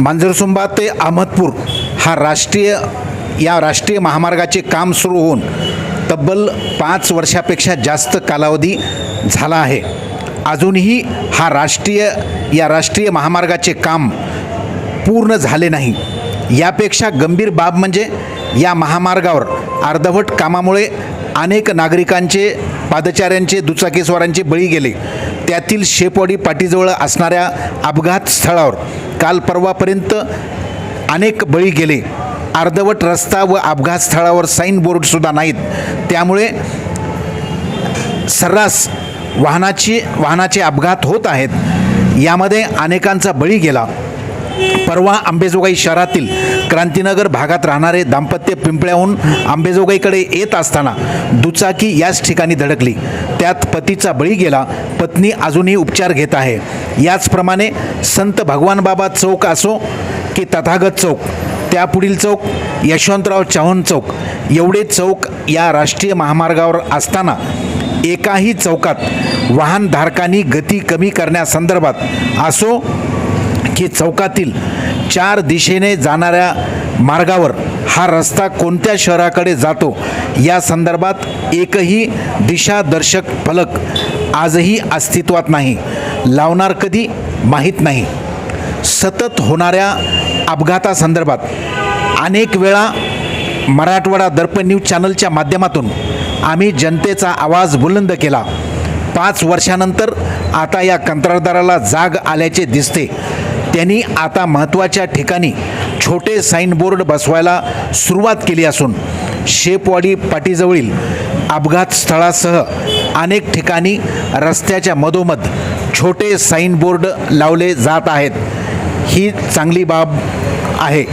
मांजरसुंबा ते अहमदपूर हा राष्ट्रीय या राष्ट्रीय महामार्गाचे काम सुरू होऊन तब्बल पाच वर्षापेक्षा जास्त कालावधी झाला आहे. अजूनही हा राष्ट्रीय या राष्ट्रीय महामार्गाचे काम पूर्ण झाले नाही. यापेक्षा गंभीर बाब म्हणजे या महामार्गावर अर्धवट कामामुळे अनेक नागरिकांचे पादचाऱ्यांचे दुचाकीस्वारांचे बळी गेले. त्यातील शेपवाडी पाटीजवळ असणाऱ्या अपघात स्थळावर काल परवापर्यंत अनेक बळी गेले. अर्धवट रस्ता व अपघात स्थळावर साईन बोर्डसुद्धा नाहीत. त्यामुळे सर्रास वाहनाची वाहनाचे अपघात होत आहेत. यामध्ये अनेकांचा बळी गेला. परवा आंबेजोगाई शहरातील क्रांतीनगर भागात राहणारे दाम्पत्य पिंपळ्याहून आंबेजोगाईकडे येत असताना दुचाकी याच ठिकाणी धडकली. त्यात पतीचा बळी गेला. पत्नी अजूनही उपचार घेत आहे. याचप्रमाणे संत भगवान बाबा चौक असो की तथागत चौक त्यापुढील चौक यशवंतराव चव्हाण चौक. एवढे चौक या राष्ट्रीय महामार्गावर असताना एकाही चौकात वाहनधारकांनी गती कमी करण्यासंदर्भात असो की चौकातील चार दिशेने जाणाऱ्या मार्गावर हा रस्ता कोणत्या शहराकडे जातो या संदर्भात एकही दिशादर्शक फलक आजही अस्तित्वात नाही लावणार कधी माहीत नाही. सतत होणाऱ्या अपघातासंदर्भात अनेक वेळा मराठवाडा दर्पण न्यूज चॅनलच्या माध्यमातून आम्ही जनतेचा आवाज बुलंद केला. पाच वर्षानंतर आता या कंत्राटदाराला जाग आल्याचे दिसते. त्यांनी आता महत्त्वाच्या ठिकाणी छोटे साईनबोर्ड बसवायला सुरुवात केली असून शेपवाडी पाटीजवळील अपघात स्थळासह अनेक ठिकाणी रस्त्याच्या मधोमध छोटे साईनबोर्ड लावले जात आहेत. ही चांगली बाब आहे.